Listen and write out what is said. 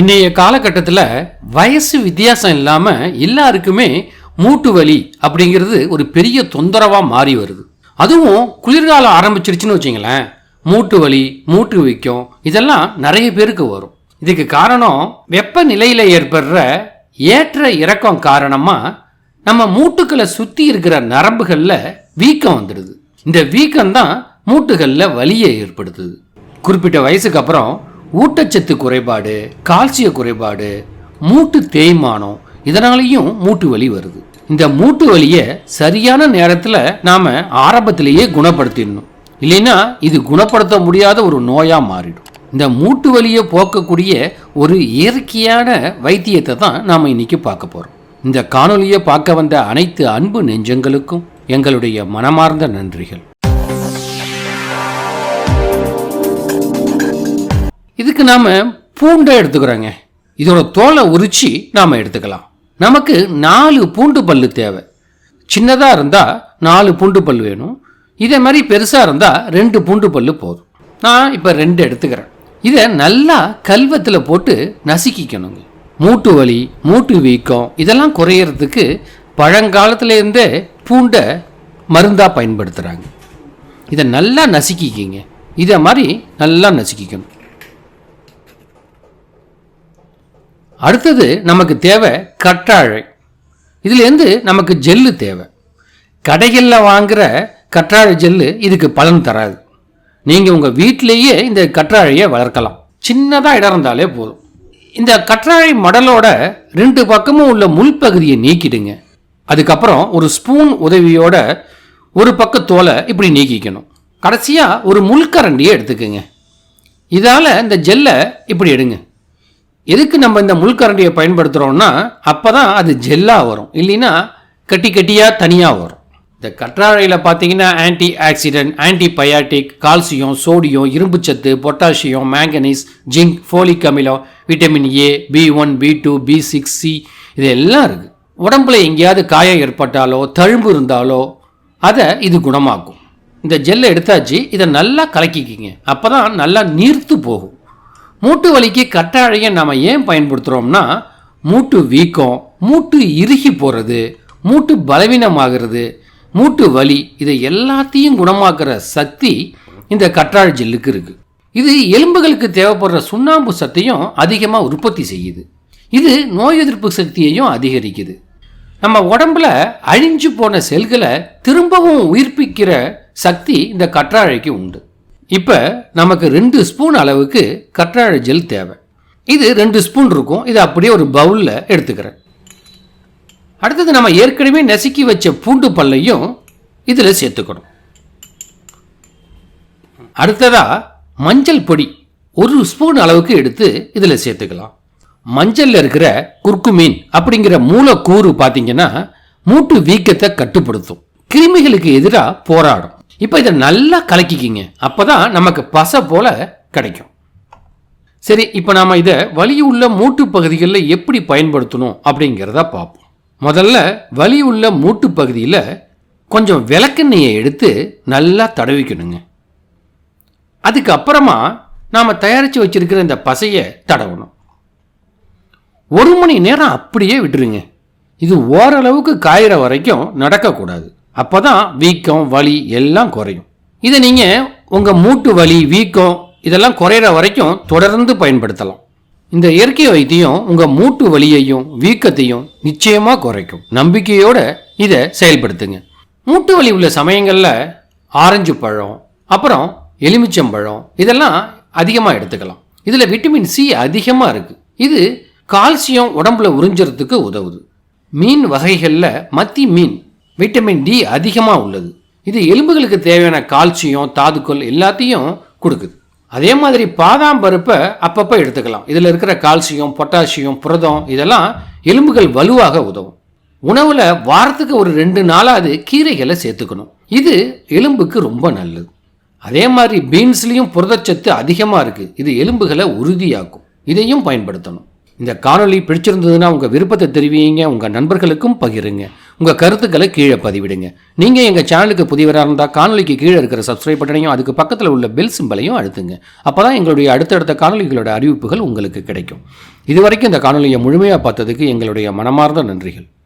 இன்றைய காலகட்டத்தில் வயசு வித்தியாசம் இல்லாமல் எல்லாருக்குமே மூட்டு வலி அப்படிங்கிறது ஒரு பெரிய தொந்தரவாக மாறி வருது. அதுவும் குளிர்காலம் ஆரம்பிச்சிருச்சுன்னு வச்சிங்களேன். மூட்டு வலி மூட்டு வைக்கும் இதெல்லாம் நிறைய பேருக்கு வரும். இதுக்கு காரணம் வெப்பநிலையில் ஏற்படுற ஏற்ற இறக்கம் காரணமாக நம்ம மூட்டுக்களை சுற்றி இருக்கிற நரம்புகளில் வீக்கம் வந்துடுது. இந்த வீக்கம் தான் மூட்டுகளில் வலியை ஏற்படுத்துது. குறிப்பிட்ட வயசுக்கு அப்புறம் ஊட்டச்சத்து குறைபாடு கால்சிய குறைபாடு மூட்டு தேய்மானம் இதனாலேயும் மூட்டு வலி வருது. இந்த மூட்டு வலியை சரியான நேரத்தில் நாம் ஆரம்பத்திலேயே குணப்படுத்திடணும். இல்லைன்னா இது குணப்படுத்த முடியாத ஒரு நோயாக மாறிடும். இந்த மூட்டு வலியை போக்கக்கூடிய ஒரு இயற்கையான வைத்தியத்தை தான் நாம் இன்னைக்கு பார்க்க போகிறோம் இந்த காணொலியை பார்க்க வந்த அனைத்து அன்பு நெஞ்சங்களுக்கும் எங்களுடைய மனமார்ந்த நன்றிகள். இதுக்கு நாம் பூண்டை எடுத்துக்கிறோங்க. இதோட தோலை உரித்து நாம் எடுத்துக்கலாம். நமக்கு நாலு பூண்டு பல்லு தேவை. சின்னதாக இருந்தால் நாலு பூண்டு பல் வேணும். இதே மாதிரி பெருசாக இருந்தால் ரெண்டு பூண்டு பல்லு போதும். நான் இப்போ ரெண்டு எடுத்துக்கிறேன். இதை நல்லா கல்வத்தில் போட்டு நசுக்கிக்கணுங்க. மூட்டு வலி மூட்டு வீக்கம் இதெல்லாம் குறையிறதுக்கு பழங்காலத்துலேருந்தே பூண்டை மருந்தாக பயன்படுத்துகிறாங்க இதை நல்லா நசுக்கிக்கிங்க. இதை மாதிரி நல்லா நசுக்கிக்கணும். அடுத்தது நமக்கு தேவை கற்றாழை. இதுலேருந்து நமக்கு ஜெல்லு தேவை. கடைகளில் வாங்குகிற கற்றாழை ஜெல்லு இதுக்கு பலன் தராது. நீங்கள் உங்கள் வீட்டிலேயே இந்த கற்றாழையை வளர்க்கலாம். சின்னதாக இடம் இருந்தாலே போதும். இந்த கற்றாழை மடலோட ரெண்டு பக்கமும் உள்ள முள் பகுதியை நீக்கிடுங்க. அதுக்கப்புறம் ஒரு ஸ்பூன் உதவியோட ஒரு பக்க தோலை இப்படி நீக்கிக்கணும். கடைசியாக ஒரு முள்கரண்டியை எடுத்துக்கோங்க. இதால் இந்த ஜெல்லை இப்படி எடுங்க. எதுக்கு நம்ம இந்த முள்கரண்டியை பயன்படுத்துகிறோம்னா அப்போ தான் அது ஜெல்லாக வரும். இல்லைன்னா கட்டி கட்டியாக தனியாக வரும். இந்த கற்றாழையில் பார்த்தீங்கன்னா antioxidant antibiotic calcium sodium இரும்புச்சத்து பொட்டாசியம் மேங்கனீஸ் ஜிங்க் ஃபோலிக் அமிலம் vitamin A B one B two B six C இது எல்லாம் இருக்குது உடம்புல எங்கேயாவது காயம் ஏற்பட்டாலோ தழும்பு இருந்தாலோ அதை இது குணமாக்கும். இந்த ஜெல்லை எடுத்தாச்சு இதை நல்லா கலக்கிக்கிங்க. அப்போ தான் நல்லா நீர்த்து போகும். மூட்டு வலிக்கு கற்றாழையை நம்ம ஏன் பயன்படுத்துகிறோம்னா மூட்டு வீக்கம் மூட்டு இறுகி போகிறது மூட்டு பலவீனமாகிறது மூட்டு வலி இதை எல்லாத்தையும் குணமாக்குற சக்தி இந்த கற்றாழை ஜெல்லுக்கு இருக்குது இது எலும்புகளுக்கு தேவைப்படுற சுண்ணாம்பு சத்தையும் அதிகமாக உற்பத்தி செய்யுது. இது நோய் எதிர்ப்பு சக்தியையும் அதிகரிக்குது. நம்ம உடம்புல அழிஞ்சு போன செல்களை திரும்பவும் உயிர்ப்பிக்கிற சக்தி இந்த கற்றாழைக்கு உண்டு. இப்போ நமக்கு ரெண்டு ஸ்பூன் அளவுக்கு கற்றாழை ஜெல் தேவை. இது ரெண்டு ஸ்பூன் இருக்கும். இதை அப்படியே ஒரு பவுலில் எடுத்துக்கிறேன். அடுத்தது நம்ம ஏற்கனவே நசுக்கி வச்ச பூண்டு பல்லையும் இதில் சேர்த்துக்கணும். அடுத்ததாக மஞ்சள் பொடி ஒரு ஸ்பூன் அளவுக்கு எடுத்து இதில் சேர்த்துக்கலாம். மஞ்சளில் இருக்கிற குர்குமீன் அப்படிங்கிற மூலக்கூறு பார்த்தீங்கன்னா மூட்டு வீக்கத்தை கட்டுப்படுத்தும். கிருமிகளுக்கு எதிராக போராடும். இப்போ இதை நல்லா கலக்கிக்கிங்க. அப்போ தான் நமக்கு பசை போல கிடைக்கும். சரி இப்போ நாம் இதை வலி உள்ள மூட்டு பகுதிகளில் எப்படி பயன்படுத்தணும் அப்படிங்கிறத பார்ப்போம். முதல்ல வலி உள்ள மூட்டு பகுதியில் கொஞ்சம் விளக்கெண்ணெயை எடுத்து நல்லா தடவிக்கணுங்க. அதுக்கப்புறமா நாம் தயாரித்து வச்சுருக்கிற இந்த பசையை தடவணும். ஒரு மணி நேரம் அப்படியே விட்டுருங்க. இது ஓரளவுக்கு காயிற வரைக்கும் நடக்கக்கூடாது. அப்போ தான் வீக்கம் வலி எல்லாம் குறையும். இதை நீங்கள் உங்கள் மூட்டு வலி வீக்கம் இதெல்லாம் குறையிற வரைக்கும் தொடர்ந்து பயன்படுத்தலாம். இந்த இயற்கை வைத்தியம் உங்கள் மூட்டு வலியையும் வீக்கத்தையும் நிச்சயமாக குறைக்கும். நம்பிக்கையோடு இதை செயல்படுத்துங்க. மூட்டு வலி உள்ள சமயங்களில் ஆரஞ்சு பழம் அப்புறம் எலுமிச்சம்பழம் இதெல்லாம் அதிகமாக எடுத்துக்கலாம். இதில் விட்டமின் சி அதிகமாக இருக்குது இது கால்சியம் உடம்புல உறிஞ்சுறதுக்கு உதவுது. மீன் வகைகளில் மத்தி மீன் விட்டமின் டி அதிகமாக உள்ளது. இது எலும்புகளுக்கு தேவையான கால்சியம் தாதுக்கள் எல்லாத்தையும் கொடுக்குது. அதே மாதிரி பாதாம் பருப்பை அப்பப்போ எடுத்துக்கலாம். இதில் இருக்கிற கால்சியம் பொட்டாசியம் புரதம் இதெல்லாம் எலும்புகள் வலுவாக உதவும். உணவில் வாரத்துக்கு ஒரு ரெண்டு நாளாவது கீரைகளை சேர்த்துக்கணும். இது எலும்புக்கு ரொம்ப நல்லது. அதே மாதிரி பீன்ஸ்லேயும் புரதச்சத்து அதிகமாக இருக்குது இது எலும்புகளை உறுதியாக்கும். இதையும் பயன்படுத்தணும். இந்த காணொலி பிடிச்சிருந்ததுன்னா உங்கள் விருப்பத்தை தெரிவிங்க உங்கள் நண்பர்களுக்கும் பகிருங்க. உங்கள் கருத்துக்களை கீழே பதிவிடுங்க. நீங்கள் எங்கள் சேனலுக்கு புதியவராக இருந்தால் காணொலிக்கு கீழே இருக்கிற சப்ஸ்கிரைப் பட்டனையும் அதுக்கு பக்கத்தில் உள்ள பெல் சிம்பலையும் அழுத்துங்க. அப்போ தான் எங்களுடைய அடுத்தடுத்த காணொலிகளோட அறிவிப்புகள் உங்களுக்கு கிடைக்கும். இதுவரைக்கும் இந்த காணொலியை முழுமையாக பார்த்ததுக்கு எங்களுடைய மனமார்ந்த நன்றிகள்.